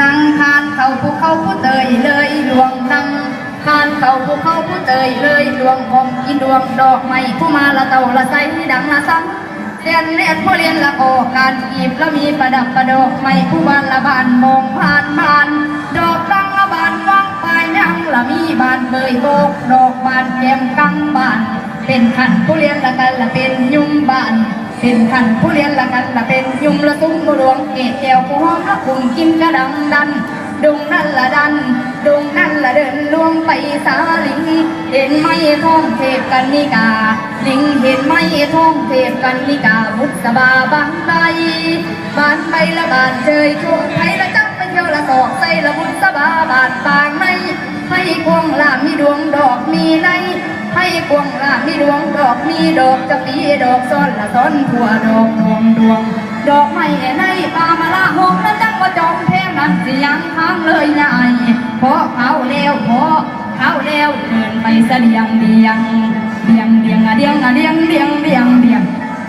นั่งทานเขาภูเขาผู้เตยเลยดวงนั่งทานเขาภูเขาผู้เตยเลยดวงหอมกินดวงดอกไม้ผู้มาละเต่าละไซดังละซ้ำเรียนเรียนผู้เรียนละโอการกีบแล้วมีประดับประดอกไม้ผู้บานละบานมองผ่านผ่านดอกรังละบานว่างปลายยังละมีบานเบยโบกดอกบานแก้มกังบาน เป็นขันผู้เรียนละกันละเป็นยุ่มบาน เป็นขันผู้เรียนละกันละ คุมกินกระดังดันดงนั่นละดันดงนั่นละเดินลวงไปสาลิง เห็นไหมท้องเทพกันนิกา ลิงเห็นไหมท้องเทพกันนิกาบุษบาบานใบบานใบละบานเจยช่วงไทยละจับไปเที่ยวละตอกใส่ละบุษบาบานปางในให้ควงลามีดวงดอกมีในให้ควงลามีดวงดอกมีดอกจะปีดอกซ้อนละซ้อนทั่วดอกดวงดวง ดอกไม้ในป่ามาละหงนั้นจังว่าจอมแพงนั้นสิยังทางเลยยายเพราะเขาแล้วเพราะเขาแล้วเดินไปเสดียงเดียงเดียงเดียงอะเดียงอะเดียงเดียงเดียงเดียง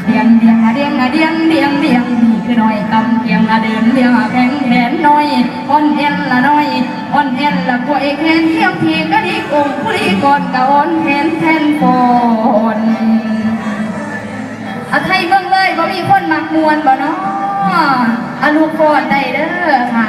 เดียงเดียงอะเดียงอะเดียงเดียงเดียงนี่คือน้อยกำเกียงอะเดินเดียงอะแข็งแขนน้อยอ่อนเอ็นละน้อยอ่อนเอ็นละกล้วยแขนเที่ยมทีก็ดีกงผู้ดีก่อนกะอ่อนแข คนมักมวนบ่เนาะอาลูกโฟดได้เด้อค่ะ